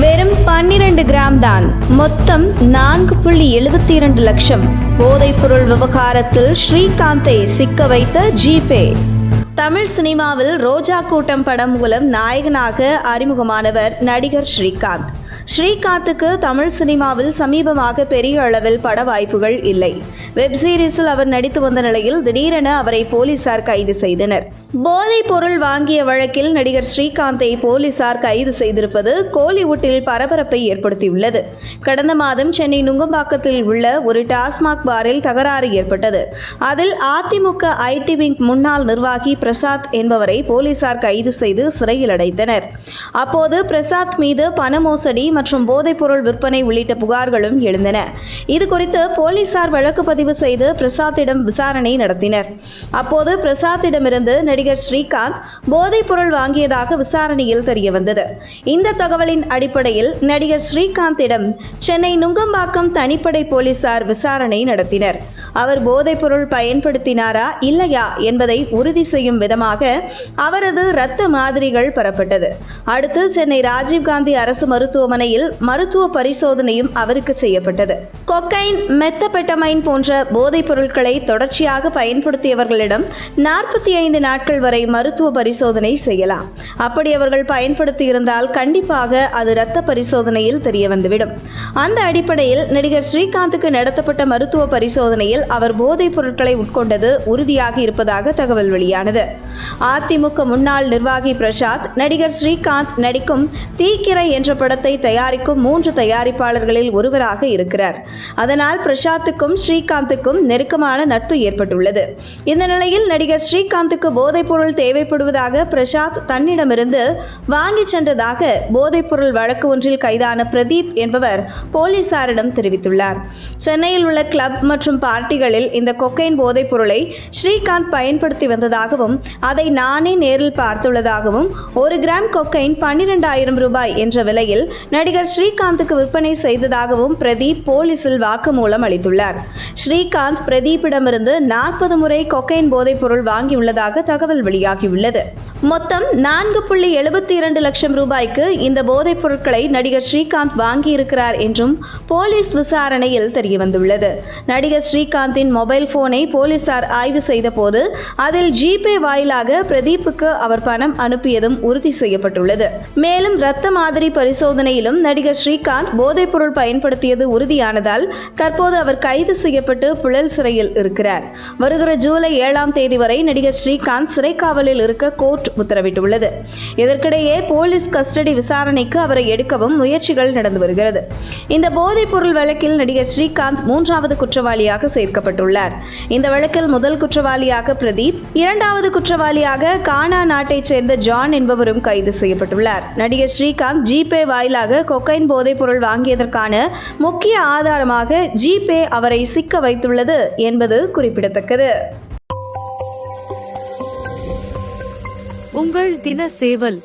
வெறும் பன்னிரண்டு கிராம் தான். மொத்தம் நான்கு புள்ளி எழுபத்தி இரண்டு லட்சம். போதைப்பொருள் விவகாரத்தில் ஸ்ரீகாந்தை சிக்க வைத்த ஜிபே. தமிழ் சினிமாவில் ரோஜா கூட்டம் படம் மூலம் நாயகனாக அறிமுகமானவர் நடிகர் ஸ்ரீகாந்த். ஸ்ரீகாந்துக்கு தமிழ் சினிமாவில் சமீபமாக பெரிய அளவில் பட வாய்ப்புகள் இல்லை. வெப் சீரிஸில் அவர் நடித்து வந்த நிலையில் திடீரென அவரை போலீசார் கைது செய்தனர். போதைப் பொருள் வாங்கிய வழக்கில் நடிகர் ஸ்ரீகாந்தை போலீசார் கைது செய்திருப்பது கோலிவுட்டில் பரபரப்பை ஏற்படுத்தியுள்ளது. கடந்த மாதம் சென்னை நுங்கம்பாக்கத்தில் உள்ள ஒரு டாஸ்மாக் பாரில் தகராறு ஏற்பட்டது. அதில் அதிமுக ஐடி விங் முன்னாள் நிர்வாகி பிரசாத் என்பவரை போலீசார் கைது செய்து சிறையில் அடைத்தனர். அப்போது பிரசாத் மீது பண மோசடி மற்றும் போதைப்பொருள் விற்பனை உள்ளிட்ட புகார்களும் எழுந்தன. இது குறித்து போலீசார் வழக்கு பதிவு செய்து பிரசாத்திடம் விசாரணை நடத்தினர். அப்போது பிரசாத்திடமிருந்து நடிகர் நடிகர் ஸ்ரீகாந்த் போதைப் பொருள் வாங்கியதாக விசாரணையில் தெரியவந்தது. இந்த தகவலின் அடிப்படையில் நடிகர் ஸ்ரீகாந்திடம் சென்னை நுங்கம்பாக்கம் தனிப்படை போலீசார் விசாரணை நடத்தினர். அவர் போதைப் பொருள் பயன்படுத்தினாரா இல்லையா என்பதை உறுதி செய்யும் விதமாக அவரது இரத்த மாதிரிகள் பெறப்பட்டது. அடுத்து சென்னை ராஜீவ்காந்தி அரசு மருத்துவமனையில் மருத்துவ பரிசோதனையும் அவருக்கு செய்யப்பட்டது. கொக்கைன் மெத்தபெட்டமைன் போன்ற போதைப் பொருட்களை தொடர்ச்சியாக பயன்படுத்தியவர்களிடம் நாற்பத்தி ஐந்து நாட்கள் நாட்கள் வரை மருத்துவ பரிசோதனை செய்யலாம். அப்படி அவர்கள் பயன்படுத்தி இருந்தால் கண்டிப்பாக அது இரத்த பரிசோதனையில் தெரிய வந்துவிடும். அந்த அடிப்படையில் நடிகர் ஸ்ரீகாந்துக்கு நடத்தப்பட்ட மருத்துவ பரிசோதனையில் அவர் போதைப் பொருட்களை உட்கொண்டது உறுதியாக இருப்பதாக தகவல் வெளியானது. அதிமுக முன்னாள் நிர்வாகி பிரசாத் நடிகர் ஸ்ரீகாந்த் நடிக்கும் தீக்கிரை என்ற படத்தை தயாரிக்கும் மூன்று தயாரிப்பாளர்களில் ஒருவராக இருக்கிறார். அதனால் பிரசாத்துக்கும் ஸ்ரீகாந்துக்கும் நெருக்கமான நட்பு ஏற்பட்டுள்ளது. இந்த நிலையில் நடிகர் ஸ்ரீகாந்துக்கு போதை போதைப்பொருள் தேவைப்படுவதாக பிரசாத் தன்னிடமிருந்து வாங்கிச் சென்றதாக போதைப்பொருள் வழக்கு ஒன்றில் கைதான பிரதீப் என்பவர் போலீசாரிடம் தெரிவித்துள்ளார். சென்னையில் உள்ள கிளப் மற்றும் பார்ட்டிகளில் இந்த கொக்கைன் போதைப் பொருளை ஸ்ரீகாந்த் பயன்படுத்தி வந்ததாகவும் அதை நானே நேரில் பார்த்துள்ளதாகவும் ஒரு கிராம் கொக்கைன் பன்னிரெண்டாயிரம் ரூபாய் என்ற விலையில் நடிகர் ஸ்ரீகாந்துக்கு விற்பனை செய்ததாகவும் பிரதீப் போலீசில் வாக்குமூலம் அளித்துள்ளார். ஸ்ரீகாந்த் பிரதீப்பிடமிருந்து நாற்பது முறை கொக்கைன் போதைப் பொருள் வாங்கியுள்ளதாக தகவல் வெளியாகியுள்ளது. மொத்தம் நான்கு புள்ளி எழுபத்தி இரண்டு லட்சம் ரூபாய்க்கு இந்த போதைப் பொருட்களை நடிகர் ஸ்ரீகாந்த் வாங்கியிருக்கிறார் என்றும் போலீஸ் விசாரணையில் தெரியவந்துள்ளது. நடிகர் ஸ்ரீகாந்தின் மொபைல் போனை போலீசார் ஆய்வு செய்தபோது அதில் ஜிபே வாயிலாக பிரதீப்புக்கு அவர் பணம் அனுப்பியதும் உறுதி செய்யப்பட்டுள்ளது. மேலும் இரத்த மாதிரி பரிசோதனையிலும் நடிகர் ஸ்ரீகாந்த் போதைப் பொருள் பயன்படுத்தியது உறுதியானதால் தற்போது அவர் கைது செய்யப்பட்டு புழல் சிறையில் இருக்கிறார். வருகிற ஜூலை ஏழாம் தேதி வரை நடிகர் ஸ்ரீகாந்த் சிறைக்காவலில் இருக்க கோர்ட் கோர்ட் உத்தரவிட்டுள்ளது. இதற்கிடையே போலீஸ் கஸ்டடி விசாரணைக்கு அவரை எடுக்கவும் முயற்சிகள் நடந்து வருகிறது. இந்த போதைப் பொருள் வழக்கில் நடிகர் ஸ்ரீகாந்த் மூன்றாவது குற்றவாளியாக சேர்க்கப்பட்டுள்ளார். இந்த வழக்கில் முதல் குற்றவாளியாக பிரதீப் இரண்டாவது குற்றவாளியாக கானா நாட்டைச் சேர்ந்த ஜான் என்பவரும் கைது செய்யப்பட்டுள்ளார். நடிகர் ஸ்ரீகாந்த் ஜிபே வாயிலாக கொக்கைன் போதைப் பொருள் வாங்கியதற்கான முக்கிய ஆதாரமாக ஜிபே அவரை சிக்க வைத்துள்ளது என்பது குறிப்பிடத்தக்கது. உங்கள் தின சேவல்